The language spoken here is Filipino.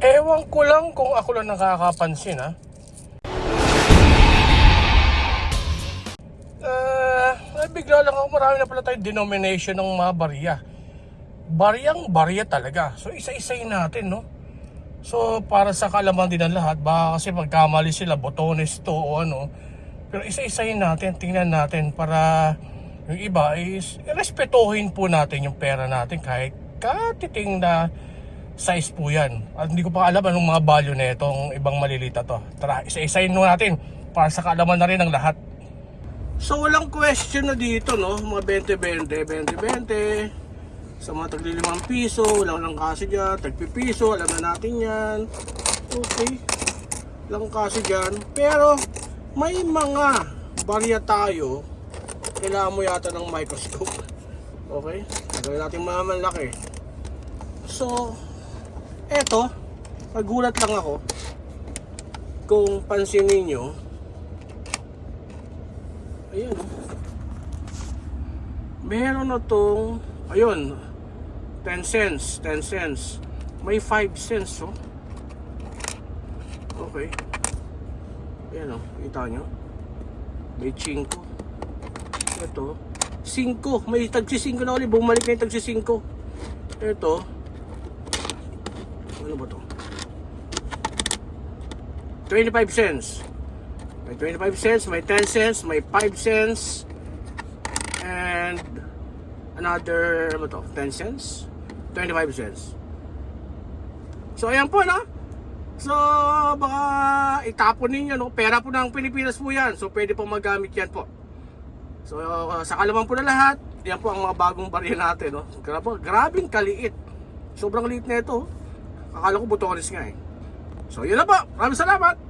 Ewan ko lang kung ako lang nakakapansin ha. Uh, bigla lang ako marami na pala tayong denomination ng mga barya. Baryang barya talaga. So isa-isayin natin no. So para sa kalaman din ng lahat, baka kasi pagkamali sila, botones to o ano. Pero isa-isayin natin, tingnan natin para yung iba is respetuhin po natin yung pera natin kahit katiting na size po yan. At hindi ko pa alam anong mga value na itong ibang malilita to. Tara, isa-isayin mo natin para sa kaalaman na rin ng lahat. So walang question na dito no, mga 20-20, 20-20. Sa mga tagli 5 piso, wala lang kasi dyan, tagpi piso, alam na natin yan. Okay, lang kasi dyan. Pero may mga barya tayo, kailangan mo yata ng microscope. Okay, gawin natin mamalaki. So, eto, nagulat lang ako kung pansinin nyo, Ayan. oh. Meron na tong, ayun, 10 cents, 10 cents. May 5 cents, oh. Okay. Ayan, oh. Kita nyo? May 5. Ito. 5. May tagsi 5 na ulit. Bumalik na yung tagsi 5. Ito. Ano ba to? 25 cents. May 25 cents, may 10 cents, may 5 cents, and another, ano to, 10 cents? 25 cents. So, ayan po, no? So, baka itapon ninyo, no? Pera po ng Pilipinas po yan. So, pwede po magamit yan po. So, uh, sa kalaman po na lahat, yan po ang mga bagong barya natin, no? Grabe, grabing kaliit. Sobrang liit na ito. Akala ko butones nga, eh. So, yun na po. Maraming salamat.